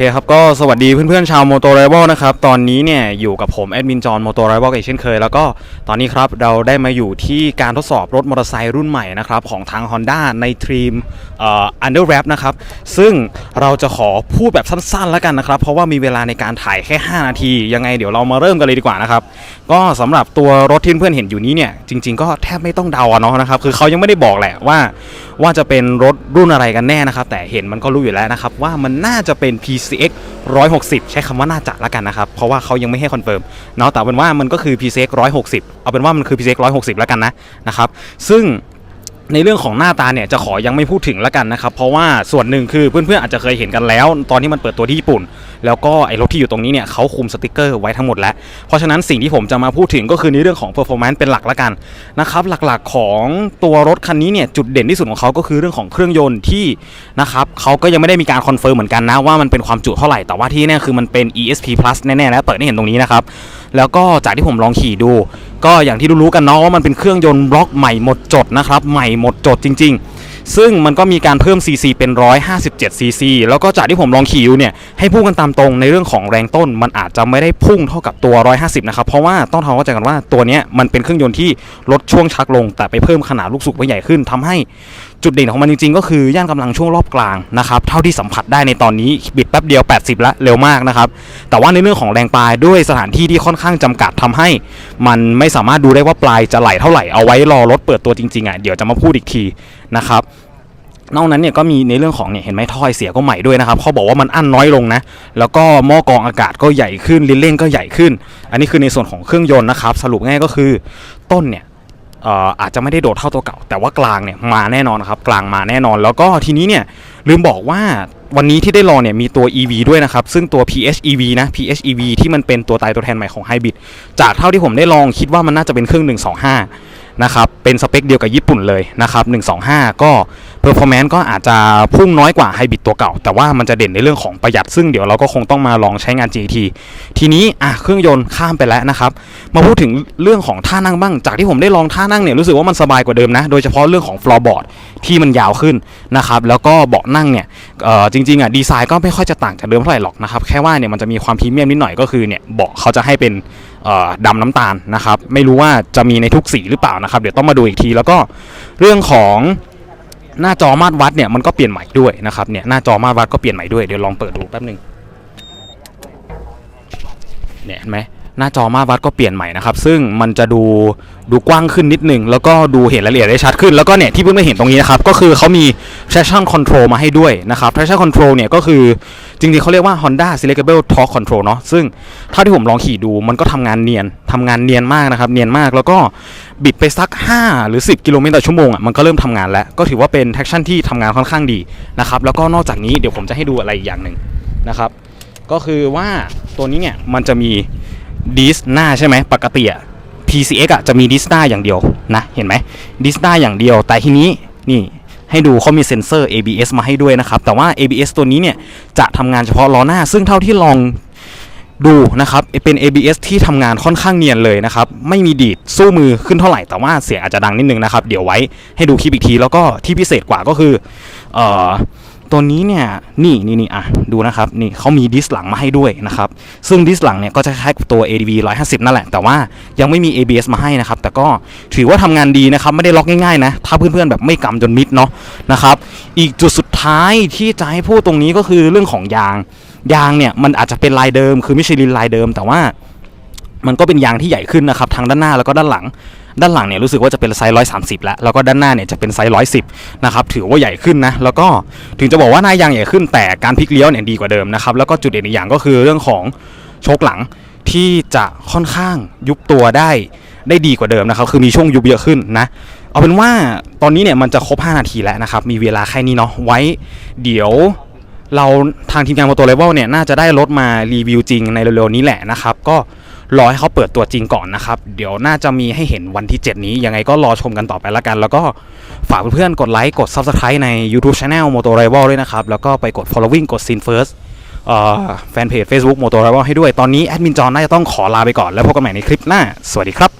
เคครับก็สวัสดีเพื่อนๆชาวโมโต r ร v a l นะครับ ตอนนี้เนี่ยอยู่กับผมแอดมินจอห์นโมโต r ร v a l อีกเช่นเคย แล้วก็ตอนนี้ครับเราได้มาอยู่ที่การทดสอบรถมอเตอร์ไซค์รุ่นใหม่นะครับ ของทาง Honda ในทีมอ่อ Underwrap นะครับ ซึ่งเราจะขอพูดแบบสั้นๆแล้วกันนะครับ เพราะว่ามีเวลาในการถ่ายแค่ 5 นาที ยังไงเดี๋ยวเรามาเริ่มกันเลยดีกว่านะครับ ก็สำหรับตัวรถที่เพื่อนเห็นอยู่นี้เนี่ยจริง ๆ ก็แทบไม่ต้องเดาเนาะนะครับคือเขายังไม่ได้บอกแหละว่า ว่าจะเป็นรถรุ่นอะไรกันแน่นะครับแต่เห็นมันก็รู้อยู่แล้วนะครับว่ามันน่าจะเป็น PCX 160 ใช้คำว่าน่าจะละกันนะครับ เพราะว่าเขายังไม่ให้คอนเฟิร์มเนาะแต่เป็นว่ามันก็คือ PCX 160 เอาเป็นว่ามันคือ PCX 160 แล้วกันนะนะครับ ซึ่ง ในเรื่องของหน้าตาเนี่ยจะขอยังไม่พูดถึงแล้วกันนะครับ เพราะว่าส่วนหนึ่งคือเพื่อนๆอาจจะเคยเห็นกันแล้ว ตอนที่มันเปิดตัวที่ญี่ปุ่น แล้วก็ไอ้รถที่อยู่ตรงนี้เนี่ยเขาคุมสติกเกอร์ไว้ทั้งหมดแล้ว เพราะฉะนั้นสิ่งที่ผมจะมาพูดถึงก็คือในเรื่องของ performance เป็นหลักล้วกันนะครับหลักๆของตัวรถคันนี้เนี่ยจุดเด่นที่สุดของเขาก็คือเรื่องของเครื่องยนต์ที่นะครับเขาก็ยังไม่ได้มีการคอนเฟิร์มเหมือนกันนะว่ามันเป็นความจุเท่าไหร่แต่ว่าที่แน่คือมันเป็น ESP Plus แน่ๆแล้วเปิดให้เห็นตรงนี้นะครับ แล้วก็จากที่ผมลองขี่ดู ก็อย่างที่รู้ๆกันเนาะว่ามันเป็นเครื่องยนต์บล็อกใหม่หมดจดนะครับ ใหม่หมดจดจริง ๆ ซึ่งมันก็มีการเพิ่ม CC เป็น 157 CC แล้วก็จากที่ผมลองขี่ดูเนี่ยให้พูดกันตามตรงในเรื่องของแรงต้น มันอาจจะไม่ได้พุ่งเท่ากับตัว 150 นะครับ เพราะว่าต้องทำความเข้าใจกันว่าตัวนี้มันเป็นเครื่องยนต์ที่ลดช่วงชักลง แต่ไปเพิ่มขนาดลูกสูบไว้ใหญ่ขึ้นทำให้จุดเด่นของมันจริง ๆ ก็คือย่านกำลังช่วงรอบกลางนะครับเท่าที่สัมผัสได้ในตอนนี้บิดแป๊บเดียว 80 ละเร็วมากนะครับแต่ว่าในเรื่องของแรงปลายด้วยสถานที่ที่ค่อนข้างจำกัดทำให้ มันไม่สามารถดูได้ว่าปลายจะไหลเท่าไหร่เอาไว้รอรถเปิดตัวจริงๆอะเดี๋ยวจะมาพูดอีกทีนะครับนอกนั้นเนี่ยก็มีในเรื่องของเนี่ยเห็นไหมถ้อยเสียก็ใหม่ด้วยนะครับเขาบอกว่ามันอั้นน้อยลงนะ แล้วก็หม้อกรองอากาศก็ใหญ่ขึ้นลิ้นเล่งก็ใหญ่ขึ้น อันนี้คือในส่วนของเครื่องยนต์นะครับ สรุปง่ายก็คือต้นเนี่ย อาจจะไม่ได้โดดเท่าตัวเก่า แต่ว่ากลางเนี่ยมาแน่นอนครับกลางมาแน่นอน แล้วก็ทีนี้เนี่ยลืมบอกว่าวันนี้ที่ได้ลองเนี่ยมีตัว EV ด้วยนะครับ ซึ่งตัว PHEV นะ PHEV ที่มันเป็นตัวตายตัวแทนใหม่ของไฮบริดจากเท่าที่ผมได้ลองคิดว่ามันน่าจะเป็นเครื่อง 125 นะครับ เป็นสเปคเดียวกับญี่ปุ่นเลยนะครับ 125 ก็ performance ก็อาจจะพุ่งน้อยกว่าไฮบริดตัวเก่า แต่ว่ามันจะเด่นในเรื่องของประหยัด ซึ่งเดี๋ยวเราก็คงต้องมาลองใช้งาน GT ทีนี้อะเครื่องยนต์ข้ามไปแล้วนะครับ มาพูดถึงเรื่องของท่านั่งบ้าง จากที่ผมได้ลองท่านั่งเนี่ยรู้สึกว่ามันสบายกว่าเดิมนะ โดยเฉพาะเรื่องของ floorboard ที่มันยาวขึ้นนะครับ แล้วก็เบาะนั่งเนี่ย จริงๆอะดีไซน์ก็ไม่ค่อยจะต่างจากเดิมเท่าไหร่หรอกนะครับแค่ว่าเนี่ยมันจะมีความพรีเมียมนิดหน่อยก็คือเนี่ยเบาะเขาจะให้เป็นเอ่อดำน้ำตาลนะครับไม่รู้ว่าจะมีในทุกสีหรือเปล่านะครับเดี๋ยวต้องมาดูอีกทีแล้วก็เรื่องของหน้าจอมาตรวัดเนี่ยมันก็เปลี่ยนใหม่ด้วยนะครับเนี่ยหน้าจอมาตรวัดก็เปลี่ยนใหม่ด้วยเดี๋ยวลองเปิดดูแป๊บหนึงเนี่ยเห็นไหม หน้าจอมาวัดก็เปลี่ยนใหม่นะครับ ซึ่งมันจะดูดูกว้างขึ้นนิดนึง แล้วก็ดูเห็นรายละเอียดได้ชัดขึ้น แล้วก็เนี่ยที่เพิ่งได้เห็นตรงนี้นะครับ ก็คือเขามี traction control มาให้ด้วยนะครับ traction control เนี่ยก็คือจริงๆเขาเรียกว่า Honda Selectable Torque Control เนาะซึ่งเท่าที่ผมลองขี่ดูมันก็ทำงานเนียนทำงานเนียนมากนะครับ เนียนมากแล้วก็บิดไปสัก 5 หรือ 10 กิโลเมตรต่อชั่วโมงอะมันก็เริ่มทำงานแล้ว ก็ถือว่าเป็น traction ที่ทำงานค่อนข้างดีนะครับแล้วก็นอกจากนี้เดี๋ยวผมจะให้ดูอะไรอีกอย่างหนึ่งนะครับก็คือว่าตัวนี้เนี่ยมันจะมี ดิสหน้าใช่ไหมปกติอะ PCX อะจะมีดิสหน้าอย่างเดียวนะ เห็นไหมดิสหน้าอย่างเดียว แต่ทีนี้นี่ให้ดูเขามีเซ็นเซอร์ ABS มาให้ด้วยนะครับ แต่ว่า ABS ตัวนี้เนี่ยจะทำงานเฉพาะล้อหน้า ซึ่งเท่าที่ลองดูนะครับ เป็น ABS ที่ทำงานค่อนข้างเนียนเลยนะครับ ไม่มีดีดสู้มือขึ้นเท่าไหร่ แต่ว่าเสียงอาจจะดังนิดนึงนะครับ เดี๋ยวไว้ให้ดูคลิปอีกที แล้วก็ที่พิเศษกว่าก็คือ เอ่อ ตัวนี้เนี่ยนี่นี่นี่อะดูนะครับนี่เขามีดิสหลังมาให้ด้วยนะครับซึ่งดิสหลังเนี่ยก็จะคล้ายกับตัว ADV 150 นั่นแหละ แต่ว่ายังไม่มี ABS มาให้นะครับ แต่ก็ถือว่าทำงานดีนะครับ ไม่ได้ล็อกง่ายๆนะ ถ้าเพื่อนๆแบบไม่กำจนมิดเนาะนะครับ อีกจุดสุดท้ายที่จะให้พูดตรงนี้ก็คือเรื่องของยาง ยางเนี่ยมันอาจจะเป็นลายเดิม คือมิชลินลายเดิม แต่ว่ามันก็เป็นยางที่ใหญ่ขึ้นนะครับทั้งด้านหน้าแล้วก็ด้านหลัง ด้านหลังเนี่ยรู้สึกว่าจะเป็นไซส์130แล้ว แล้วก็ด้านหน้าเนี่ยจะเป็นไซส์110นะครับ ถือว่าใหญ่ขึ้นนะ แล้วก็ถึงจะบอกว่าหน้ายางใหญ่ขึ้น แต่การพลิกเลี้ยวเนี่ยดีกว่าเดิมนะครับ แล้วก็จุดเด่นอีกอย่างก็คือเรื่องของโชคหลังที่จะค่อนข้างยุบตัวได้ได้ดีกว่าเดิมนะครับ คือมีช่วงยุบเยอะขึ้นนะ เอาเป็นว่าตอนนี้เนี่ยมันจะครบ 5 นาทีแล้วนะครับ มีเวลาแค่นี้เนาะ ไว้เดี๋ยวเราทางทีมงาน Moto Level เนี่ยน่าจะได้รถมารีวิวจริงในเร็วๆนี้แหละนะครับ ก็ รอให้เขาเปิดตัวจริงก่อนนะครับ เดี๋ยวน่าจะมีให้เห็นวันที่ 7 นี้ ยังไงก็รอชมกันต่อไปละกัน แล้วก็ฝากเพื่อนๆกดไลค์กด Subscribe ใน YouTube Channel Moto Rival ด้วยนะครับ แล้วก็ไปกด following กด Sin First เอ่อแฟนเพจ Facebook Moto Rival ให้ด้วย ตอนนี้แอดมินจอนน่าจะต้องขอลาไปก่อนแล้วพบกันใหม่ในคลิปหน้า สวัสดีครับ